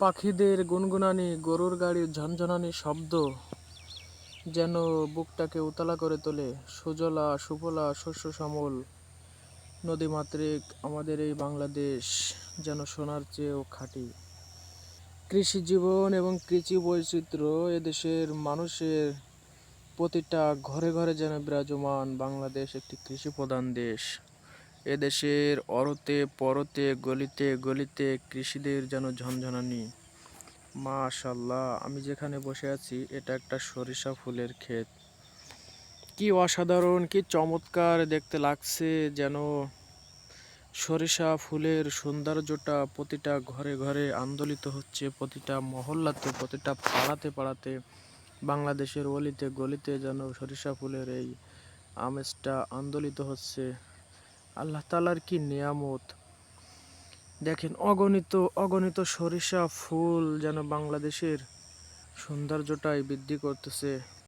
পাখিদের গুনগুনানি, গরুর গাড়ির ঝনঝনানি শব্দ যেন বুকটাকে উতলা করে তোলে। সুজলা, সুফলা শস্য শ্যামল নদীমাতৃক, আমাদের এই বাংলাদেশ যেন সোনার চেয়েও খাঁটি। কৃষি জীবন এবং কৃষি বৈচিত্র্য এদেশের মানুষের প্রতিটা ঘরে ঘরে যেন বিরাজমান বাংলাদেশ একটি কৃষি প্রধান দেশ। এদেশের অরতে, পরতে, গলিতে গলিতে কৃষিদের যেন ঝনঝনানি। মাশাল্লাহ, আমি যেখানে বসে আছি, এটা একটা সরিষা ফুলের ক্ষেত। কি অসাধারণ, কি চমৎকার দেখতে লাগছে যেন সরিষা ফুলের সৌন্দর্যটা প্রতিটা ঘরে ঘরে আন্দোলিত হচ্ছে, প্রতিটা মহল্লাতে, প্রতিটা পাড়াতে পাড়াতে, বাংলাদেশের অলিতে গলিতে যেন সরিষা ফুলের এই আমেজটা আন্দোলিত হচ্ছে। আল্লাহ তালার কি নিয়ামত? দেখেন অগণিত অগণিত সরিষা ফুল যেন বাংলাদেশের সৌন্দর্যটাই বৃদ্ধি করতেছে।